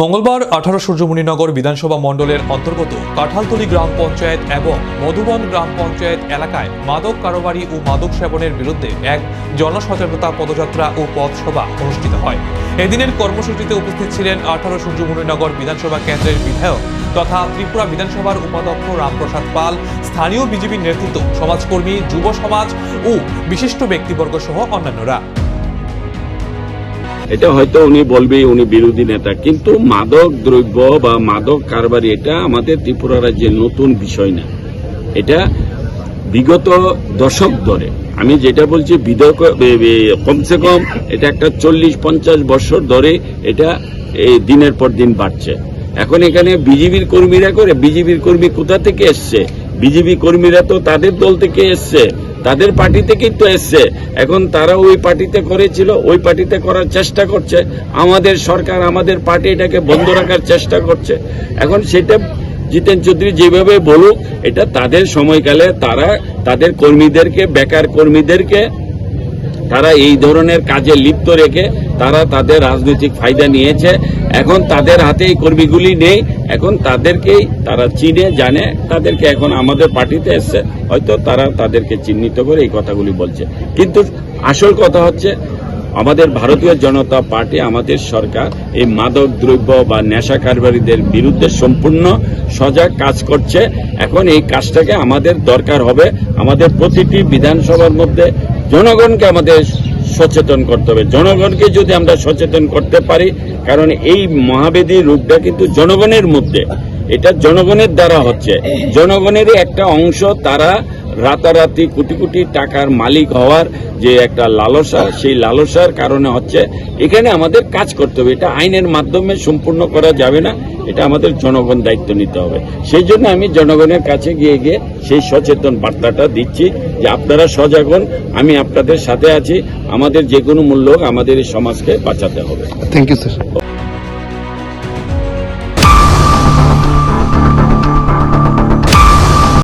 মঙ্গলবার আঠারো সূর্যমণিনগর বিধানসভা মণ্ডলের অন্তর্গত কাঁঠালতলি গ্রাম পঞ্চায়েত এবং মধুবন গ্রাম পঞ্চায়েত এলাকায় মাদক কারবারি ও মাদক সেবনের বিরুদ্ধে এক জনসচেতনতা পদযাত্রা ও পথসভা অনুষ্ঠিত হয়। এদিনের কর্মসূচিতে উপস্থিত ছিলেন আঠারো সূর্যমণিনগর বিধানসভা কেন্দ্রের বিধায়ক তথা ত্রিপুরা বিধানসভার উপাধ্যক্ষ রামপ্রসাদ পাল, স্থানীয় বিজেপির নেতৃত্ব, সমাজকর্মী, যুব সমাজ ও বিশিষ্ট ব্যক্তিবর্গ সহ অন্যান্যরা। এটা হয়তো উনি বলবে, উনি বিরোধী নেতা। কিন্তু মাদক দ্রব্য বা মাদক কারবারি, এটা আমাদের ত্রিপুরা রাজ্যের নতুন বিষয় না। এটা বিগত দশক ধরে, আমি যেটা বলছি এ- কমসে কম এটা একটা চল্লিশ, পঞ্চাশ বছর ধরে এটা দিনের পর দিন বাড়ছে। এখন এখানে বিজেপির কর্মীরা করে, বিজেপির কর্মী কোথা থেকে এসছে? বিজেপি কর্মীরা তো তাদের দল থেকে এসছে। তাদের পার্টিতে কিন্তু এসছে। এখন তারা ওই পার্টিতে করেছিল, ওই পার্টিতে করার চেষ্টা করছে। আমাদের সরকার, আমাদের পার্টি এটাকে বন্ধ রাখার চেষ্টা করছে। এখন সেটা জিতেন চৌধুরী যেভাবে বলুক, এটা তাদের সময়কালে তারা তাদের কর্মীদেরকে, বেকার কর্মীদেরকে, তারা এই ধরনের কাজে লিপ্ত রেখে তারা তাদের রাজনৈতিক ফায়দা নিয়েছে। এখন তাদের হাতে এই কর্মীগুলি নেই। এখন তাদেরকেই তারা চিনে, জানে। তাদেরকে এখন আমাদের পার্টিতে এসছে। হয়তো তারা তাদেরকে চিহ্নিত করে এই কথাগুলি বলছে। কিন্তু আসল কথা হচ্ছে, আমাদের ভারতীয় জনতা পার্টি, আমাদের সরকার এই মাদক, দ্রব্য বা নেশা কারবারিদের বিরুদ্ধে সম্পূর্ণ সজাগ কাজ করছে। এখন এই কাজটাকে আমাদের দরকার হবে। আমাদের প্রতিটি বিধানসভার মধ্যে জনগণকে আমাদের সচেতন করতে হবে। জনগণকে যদি আমরা সচেতন করতে পারি, কারণ এই মহাবেদী রূপটা কিন্তু জনগণের মধ্যে। এটা জনগণের দ্বারা হচ্ছে। জনগণেরই একটা অংশ, তারা রাতারাতি কোটি কোটি টাকার মালিক হওয়ার যে একটা লালসা, সেই লালসার কারণে হচ্ছে এখানে আমাদের কাজ করতে হবে। এটা আইনের মাধ্যমে সম্পূর্ণ করা যাবে না, এটা আমাদের জনগণ দায়িত্ব নিতে হবে। সেই জন্য আমি জনগণের কাছে গিয়ে গিয়ে সেই সচেতন বার্তাটা দিচ্ছি যে আপনারা সজাগ হন, আমি আপনাদের সাথে আছি। আমাদের যে কোনো মূল্য আমাদের এই সমাজকে বাঁচাতে হবে। Thank you sir